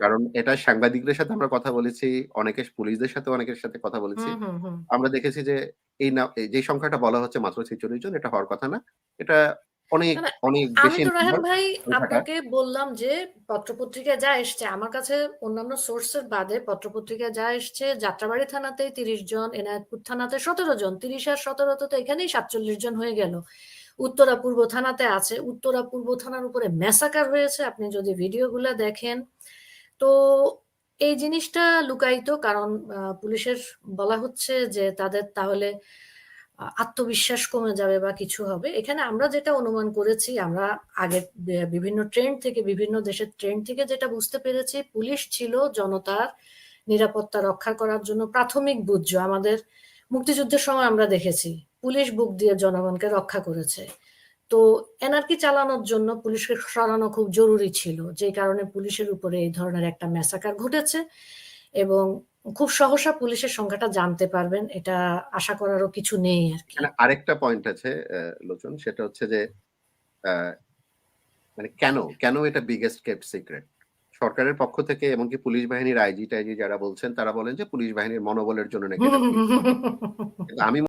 কারণ এটা সাংবাদিকদের সাথে আমরা কথা বলেছি, অনেকে পুলিশদের সাথে অনেকের সাথে কথা বলেছি। আমরা দেখেছি যে এই না যে সংখ্যাটা বলা হচ্ছে মাত্র ৪৬ জন এটা হওয়ার কথা না। এটা অনেক, অনেক বেশি ভাই আপনাকে বললাম যে পত্রপত্রিকায় যা এসছে আমার কাছে অন্যান্য সোর্সের বাদে পত্রপত্রিকায় যা এসছে যাত্রাবাড়ি থানাতেই ৩০ জন, এনায়েতপুর থানাতে ১৭ জন। ৩০ আর ১৭ তো এখানেই ৪৭ জন হয়ে গেল। উত্তরা পূর্ব থানাতে আছে। উত্তরা পূর্ব থানার উপরে ম্যাসাকার হয়েছে। আপনি যদি ভিডিওগুলা দেখেন। তো এই জিনিসটা লুকায়িত কারণ পুলিশের বলা হচ্ছে যে তাদের তাহলে আত্মবিশ্বাস কমে যাবে বা কিছু হবে। এখানে আমরা যেটা অনুমান করেছি, আমরা আগের বিভিন্ন ট্রেন্ড থেকে, বিভিন্ন দেশের ট্রেন্ড থেকে যেটা বুঝতে পেরেছি, পুলিশ ছিল জনতার নিরাপত্তা রক্ষা করার জন্য প্রাথমিক বুজ্জ। আমাদের মুক্তিযুদ্ধের সময় আমরা দেখেছি। পুলিশ বুক দিয়ে জনগণকে রক্ষা করেছে। তো এনআরকি চালানোর জন্য পুলিশকে সরানো খুব জরুরি ছিল। যে কারণে পুলিশের উপরে এই ধরনের একটা ম্যাসাকার ঘটেছে এবং খুব সহসা পুলিশের সংখ্যাটা জানতে পারবেন। এটা আশা করারও কিছু নেই আরকি। এখানে আরেকটা পয়েন্ট আছে লোচন সেটা হচ্ছে যে মানে কেন, কেন এটা বিগেস্ট কেপ সিক্রেট? সরকারের পক্ষ থেকে এমনকি পুলিশ বাহিনীর আইজি-টাইজি যারা বলছেন তারা বলেন যে পুলিশ বাহিনীর মনোবলের জন্য নাকি আমি